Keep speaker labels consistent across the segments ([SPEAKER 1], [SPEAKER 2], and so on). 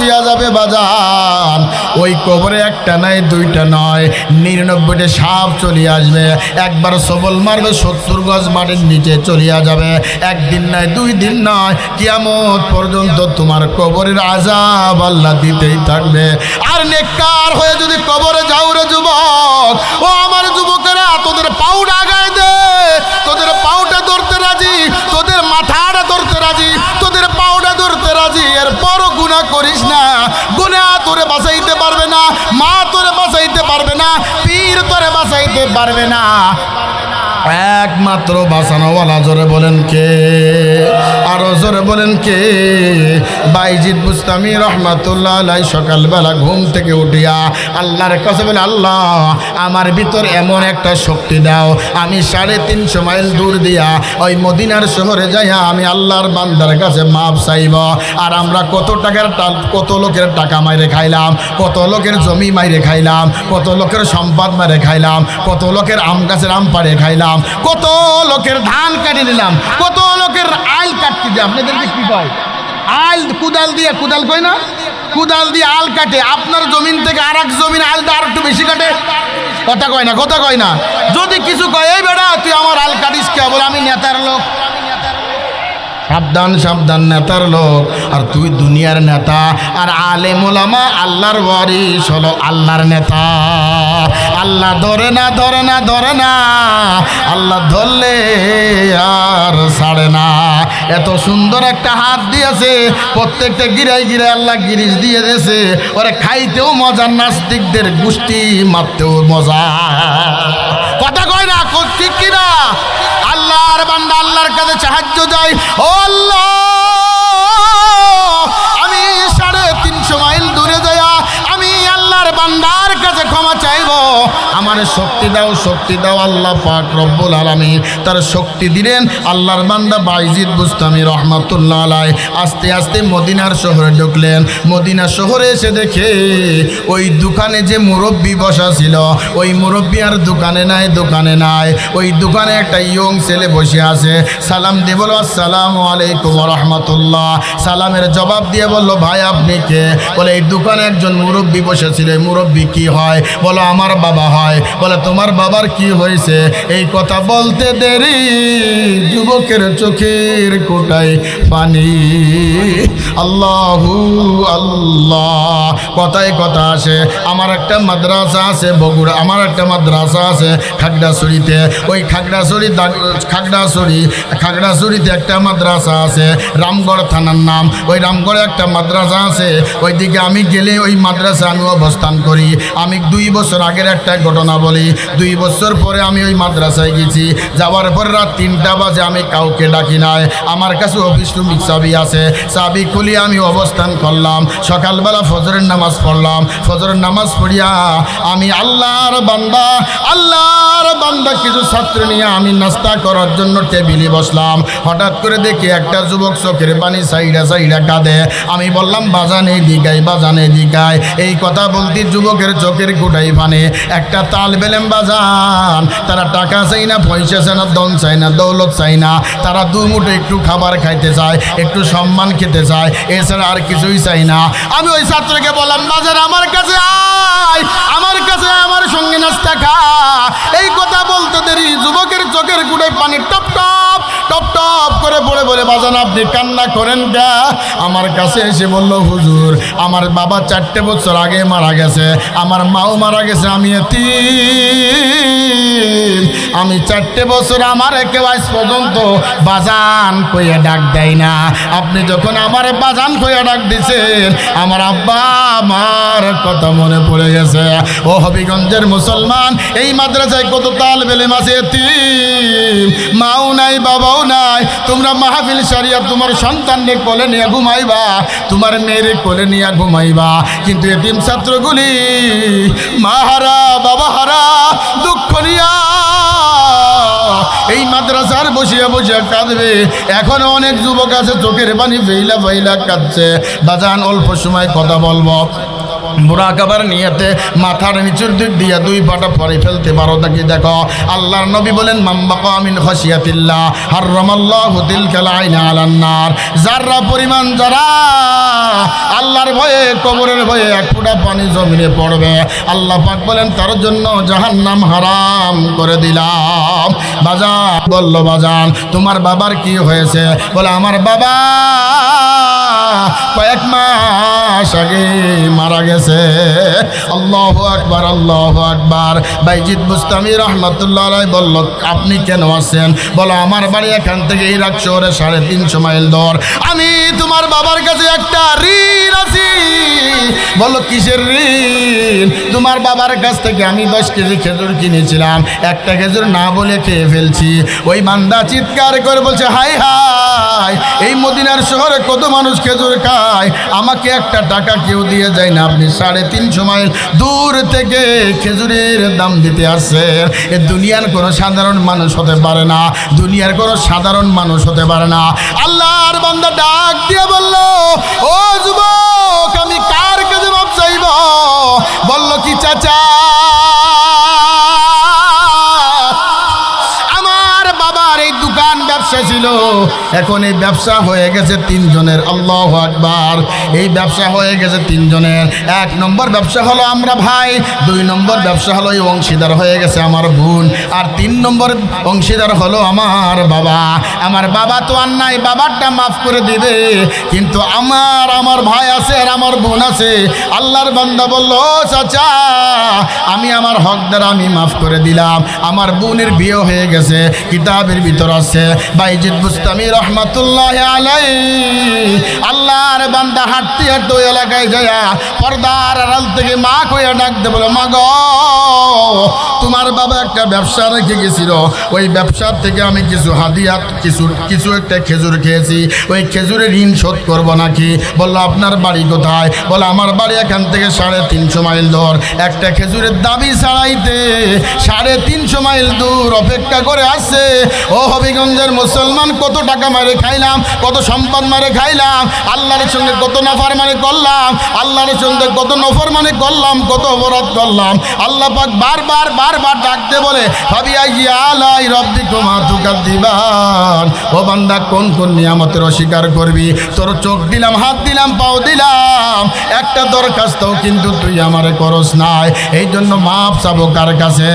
[SPEAKER 1] তুইয়া যাবে বাজান। ওই কবরে একটা নাই, দুইটা নয়। নিরানব্বইটা সাপ চলিয়ে আসবে। একবার সবল মারবে, সত্তর গজ মাটির নিচে চলিয়া যাবে। একদিন নয় দুই দিন নয়। কিয়ামত পর্যন্ত তোমার কবরের আজাব আল্লাহ দিতেই থাকবে। আর নেককার হয়ে যদি কবরে যাও রে যুবক, ও আমার যুবকেরা, তোদের পাউডা গায়ে দে। তোদের পাউটা ধরতে করিস না। গুনা তোরে বাঁচাইতে পারবে না, মা তোরে বাঁচাইতে পারবে না, পীর তোরে বাঁচাইতে পারবে না। একমাত্র বাঁচানোওয়ালা জোরে বলেন কে? বলেন কে? বাইজিদ বুস্তামি রহমাতুল্লাহ সকালবেলা ঘুম থেকে উঠিয়া আল্লাহর কাছে বলে, আল্লাহ, আমার ভিতর এমন একটা শক্তি দাও। আমি সাড়ে তিনশো মাইল দূর দিয়া ওই মদিনার শহরে যাইয়া আমি আল্লাহর বান্দার কাছে মাপ চাইব। আর আমরা কত টাকার কত লোকের টাকা মাইরে খাইলাম, কত লোকের জমি মাইরে খাইলাম, কত লোকের সম্পদ মারে খাইলাম, কত লোকের আম গাছের আম পাড়ে খাইলাম, কত লোকের ধান কাটি নিলাম, কত লোকের আইল কাটতে দিয়ে আপনাদেরকে কি কয়? আইল কুদাল দিয়ে, কুদাল কয় না? কুদাল দিয়ে আল কাটে। আপনার জমিন থেকে আর এক জমিন আলটা আর একটু বেশি কাটে। কথা কয় না, কথা কয় না। যদি কিছু কয়, এই বেড়া, তুই আমার আল কাটিস কে? বলে, আমি নেতার লোক। সাবধান সাবধান, নেতার লোক। আর তুই দুনিয়ার নেতা। আর আলে মোলামা আল্লাহর ওয়ারিস হলো আল্লাহর নেতা। আল্লাহ ধরে না ধরে না ধরে না, আল্লাহ ধরলে আর ছাড়ে না। এত সুন্দর একটা হাত দিয়েছে, প্রত্যেকটা গিরাই গিরাই আল্লাহ গিরিশ দিয়ে দিয়েছে। ওরে খাইতেও মজা, নাস্তিকদের গোষ্ঠী মারতেও মজা। কথা কয় না ঠিক কিনা? আল্লাহর বান্দা আল্লাহর কাছে সাহায্য চাই। ও আল্লাহ, আমি সাড়ে তিনশো মাইল দূরে যাইয়া, আমি আল্লাহর বান্দার কাছে ক্ষমা চাইব। আমার শক্তি দাও শক্তি দাও, আল্লাহ পাক রব্বুল আলমী তার শক্তি দিলেন আল্লাহর বান্দা বাইজিদ বুস্তামি রহমাতুল্লাহ আলাই আস্তে আস্তে মদিনার শহরে ঢুকলেন। মদিনা শহরে এসে দেখে ওই দোকানে যে মুরব্বী বসা ছিল, ওই মুরব্বী আর দোকানে নাই দোকানে নাই। ওই দোকানে একটা ইয়ং ছেলে বসে আছে। সালাম দিয়ে বলো আসসালাম আলাইকুম রহমতুল্লাহ। সালামের জবাব দিয়ে বলল, ভাই, আপনি কে? বলে, এই দোকানে একজন মুরব্বী বসেছিল। মুরব্বী কি হয়? বলো আমার বাবা হয়। বলে, তোমার বাবার কি হয়েছে? এই কথা বলতে দেরি। যুবকের চোখের কোটায় পানি। আল্লাহু আল্লাহ। কথায় কথা আসে। আমার একটা মাদ্রাসা আছে বগুড়া, আমার একটা মাদ্রাসা আছে খাগড়াছড়িতে। ওই খাগড়াছড়ি খাগড়াছড়ি, খাগড়াছড়িতে একটা মাদ্রাসা আছে, রামগড় থানার নাম। ওই রামগড়ে একটা মাদ্রাসা আছে। ওইদিকে আমি গেলে ওই মাদ্রাসা আমি অবস্থান করি। আমি দুই বছর আগের একটা ঘটনা বলি দুই বছর পরে আমি ওই মাদ্রাসায় গেছি। যাওয়ার পর রাত তিনটা বাজে আমি কাউকে ডাকি নাই। আমার কাছে অফিস রুমিক চাবি আছে। চাবি খুলি আমি অবস্থান করলাম। সকালবেলা ফজরের নামাজ পড়লাম। ফজরের নামাজ পড়িয়া আমি আল্লাহর বান্দা আল্লাহর বান্দা কিছু ছাত্র নিয়ে আমি নাস্তা করার জন্য টেবিলে বসলাম। হঠাৎ করে দেখি একটা যুবক চোখের পানি সাইডা সাইডা কাঁদে। আমি বললাম, বাজানে দিগাই বাজানে দিগাই এই কথা বলতে যুবকের চোখের গোটাই পানে। একটা তাল বেলেম বাজান, তারা টাকা চাই না, পয়সা চাই না দন চাই না, দৌলত চাই না। তারা দু মুঠো একটু খাবার খাইতে চায় একটু সম্মান খেতে চায় এছাড়া আর কিছুই চাই না। আমি ওই ছাত্রকে বললাম, বাজার আমার কাছে আয়, আমার কাছে আমার সঙ্গে নাস্তা খা। এই কথা বলতে দেরি, যুবকের চোখের গুড়ে পানি টপ টপ টপ টপ করে পড়ে বলে, বাজান, আপনি কান্না করেন কা? আমার কাছে এসে বলল, হুজুর, আমার বাবা চারটে বছর আগে মারা গেছে, আমার মাও মারা গেছে, আমি এতিম আমি চারটে বছর আমার কেউ আজ পর্যন্ত বাজান কইয়া ডাক দেয় না। আপনি যখন আমার বাজান কইয়া ডাক দিছেন, আমার আব্বা আমার কথা মনে পড়ে গেছে। ও হবিগঞ্জের মুসলমান, এই মাদ্রাসায় কত তাল বেলে মাসে মাও নাই, বাবাও নাই, তোমরা মাহফিল সারিয়া তোমার সন্তানকে কোলে নিয়ে ঘুমাইবা, তোমার মেয়েরে কোলে নিয়ে ঘুমাইবা। কিন্তু এতিম ছাত্রগুলি, মাহারা বাবা হারা, দুঃখ নিয়া। এই মাদ্রাসার বসিয়া বসিয়া কাঁদবে। এখনও অনেক যুবক আছে, চোখের পানি ফেইলা ফেইলা কাঁদছে। বাজান, অল্প সময় কথা বলব। মুরাকাবার নিয়েতে মাথার নিচুর দিক দিয়ে দুই পাটা পরে ফেলতে পারো নাকি? দেখো, আল্লাহর নবী বলেন, মাম্বাকা আমিন খসিয়াতিল্লাহ হাররামাল্লাহু তিলকাল আইনা আলান নার। যাররা পরিমাণ যারা, আল্লাহর ভয়ে, কবরের ভয়ে এক ফোঁটা পানি জমিনে পড়বে। আল্লাহ পাক বলেন, তার জন্য জাহান্নাম হারাম করে দিলাম। বাজান, বলল, বাজান, তোমার বাবার কি হয়েছে? বলে, আমার বাবা কয়েক মাস আগে মারা গেছে। আল্লাহ আকবার আল্লাহ আকবার। বাইজিৎ বুস্তামি রহমতুল্লাহ আলাই বলল, আপনি কেন আছেন? বলো, আমার বাড়ি এখান থেকে ইরাক শহরে সাড়ে তিনশো মাইল দর। আমি তোমার বাবার কাছে একটা ঋণ আছি। বলো কিসের ঋণ? তোমার বাবার কাছ থেকে আমি দশ কেজি খেজুর কিনেছিলাম। একটা খেজুর না বলে খেয়ে ফেলছি। ওই বান্দা চিৎকার করে বলছে হাই হাই এই মদিনার শহরে কত মানুষ খেজুর খায় আমাকে একটা টাকা কেউ দিয়ে যায় না। আপনি সাড়ে তিনশো মাইল দূর থেকে খেজুরের দাম দিতে আসছেন। এ দুনিয়ার কোনো সাধারণ মানুষ হতে পারে না। দুনিয়ার কোনো সাধারণ মানুষ হতে পারে না। আল্লাহর বান্দা ডাক দিয়ে বলল, ও যুবক, আমি কার কাছে মাপ চাইব? বলল, কি চাচা, আমার বাবার এই দোকান ব্যবসা ছিল। এখন এই ব্যবসা হয়ে গেছে তিনজনের। আল্লাহ আকবার। এই ব্যবসা হয়ে গেছে তিনজনের। এক নম্বর ব্যবসা হলো আমরা ভাই, দুই নম্বর ব্যবসা হলো এই অংশীদার হয়ে গেছে আমার বোন, আর তিন নম্বর অংশীদার হলো আমার বাবা। আমার বাবা তো আর নাই, বাবারটা মাফ করে দিবে কিন্তু আমার আমার ভাই আছে আর আমার বোন আছে। আল্লাহর বান্দা বলল, "ও চাচা, আমি আমার হক দ্বারা আমি মাফ করে দিলাম। আমার বোনের বিয়ে হয়ে গেছে, কিতাবের ভিতর আছে। বাইজিদ বুস্তামি রহমাতুল্লাহ আলাই। আল্লাহর বান্দা হাঁটতে হাঁটতে ওই এলাকায় যায় পর্দার আড়াল থেকে মা কইয়া ডাকতে বলে, মা গো। তোমার বাবা একটা ব্যবসা রেখে গেছিল। ওই ব্যবসার থেকে আমি কিছু হাদিয়া, কিছু কিছু একটা খেজুর খেয়েছি। ওই খেজুরের ঋণ শোধ করব নাকি? বলল, আপনার বাড়ি কোথায়? বলে আমার বাড়ি এখান থেকে সাড়ে তিনশো মাইল দূর। একটা খেজুরের দাবি ছাড়াইতে সাড়ে তিনশো মাইল দূর অপেক্ষা করে আসছে ও হবিগঞ্জের মুসলমান, কত টাকা মারে খাইলাম, কত সম্পদ মারে খাইলাম, আল্লাহর সঙ্গে কত নফার মানে করলাম, আল্লাহর সঙ্গে কত নফর মানে করলাম, কত অপরাধ করলাম। আল্লাহ পাক বারবার বারবার ডাকতে বলে, ভাবি আলাই রব্বি কুমা তুকার দিবান। ও বান্দা, কোন কোন নিয়ামতের অস্বীকার করবি? তোর চোখ দিলাম, হাত দিলাম, পাও দিলাম। একটা দরখাস্তও কিন্তু তুই আমারে করস নাই। এই জন্য মাপ চাবো কার কাছে?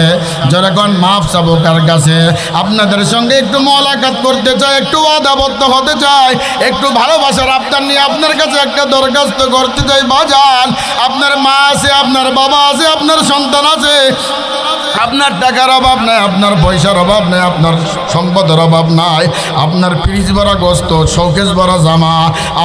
[SPEAKER 1] যখন মাপ চাবো কার কাছে? আপনাদের সঙ্গে একটু মোলাকাত করতে চাই, একটু আদাবদ্ধ হতে চাই, একটু ভালোবাসার আপনার নিয়ে আপনার কাছে একটা দরখাস্ত করতে চাই। বাজান, আপনার মা আছে, আপনার বাবা আছে, আপনার সন্তান আছে। আপনার টাকার অভাব নাই, আপনার পয়সার অভাব নাই, আপনার সম্পদের অভাব নাই, আপনার ফ্রিজ ভরা গোস্ত শৌকেশ ভরা জামা,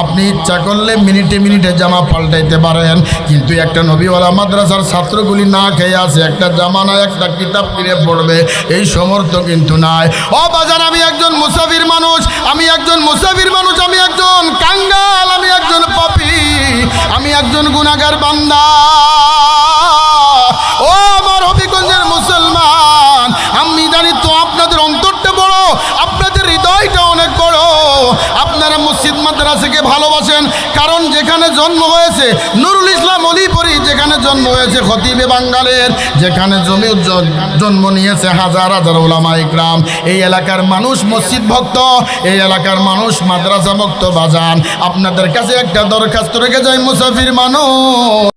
[SPEAKER 1] আপনি ইচ্ছা করলে মিনিটে মিনিটে জামা পাল্টাইতে পারেন, কিন্তু একটা নবীওয়ালা মাদ্রাসার ছাত্রগুলি না খেয়ে আছে, একটা জামা নাই, একটা কিতাব কিনে পড়বে, এই সমর্থ কিন্তু নাই। ও বাজার আমি একজন মুসাফির মানুষ, আমি একজন মুসাফির মানুষ, আমি একজন কাঙ্গাল, আমি একজন পাপি, আমি একজন গুনাগার বান্দা মাদ্রাসাকে ভালোবাসেন। কারণ যেখানে জন্ম হয়েছে, নুরুল ইসলাম অলিপরি যেখানে জন্ম হয়েছে, খতিবে বাঙ্গালের যেখানে জমি জন্ম নিয়েছে হাজার হাজার ওলামা ইকরাম। এই এলাকার মানুষ মসজিদ ভক্ত, এই এলাকার মানুষ মাদ্রাসা ভক্ত, বাজান। আপনাদের কাছে একটা দরখাস্ত রেখে যায় মুসাফির মানুষ।